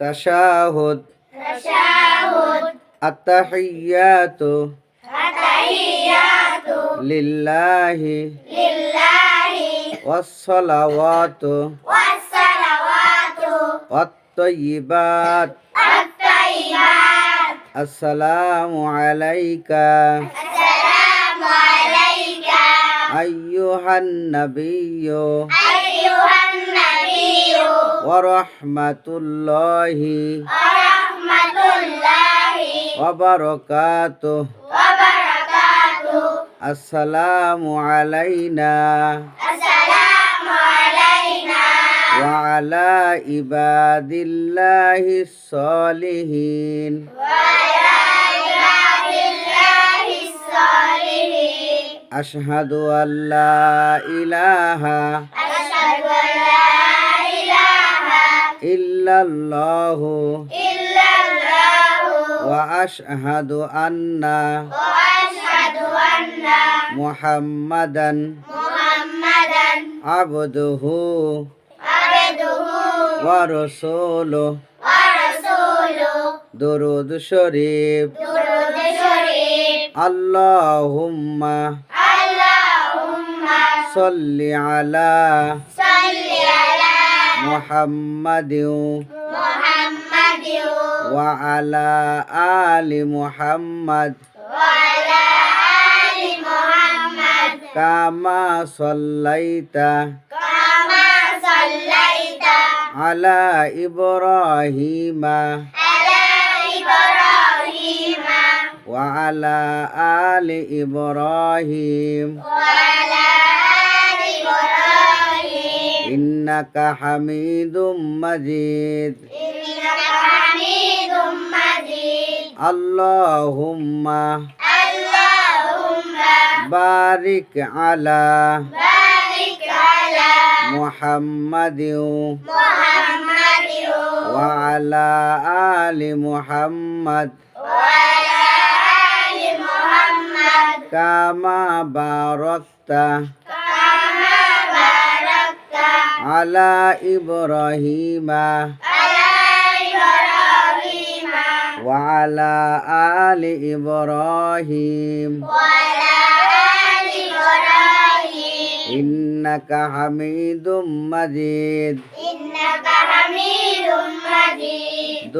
تشاهد تشاهد التحيات. التحيات. لله. لله. والصلوات. والصلوات. والطيبات. الطيبات. السلام عليك. السلام عليك. أيها النبي. أيها ورحمة الله ورحمة الله وبركاته. وبركاته. السلام علينا. السلام علينا. وعلى عباد الله الصالحين. وعلى عباد الله الصالحين. أشهد أن لا إله إلا الله إلا الله وأشهد أن وأشهد أن محمدا محمدا عبده عبده ورسوله ورسوله درود شريف درود شريف اللهم اللهم صل على صل على محمد محمد وعلى آل محمد وعلى آل محمد كما صليت كما صليت على إبراهيم على إبراهيم وعلى آل إبراهيم وعلى إنك حميد مجيد إنك حميد مجيد اللهم اللهم بارك على بارك على محمد محمد وعلى آل محمد وعلى آل محمد كما باركت كما باركت على إبراهيم على إبراهيم وعلى آل إبراهيم وعلى آل إبراهيم إنك حميد مجيد إنك حميد مجيد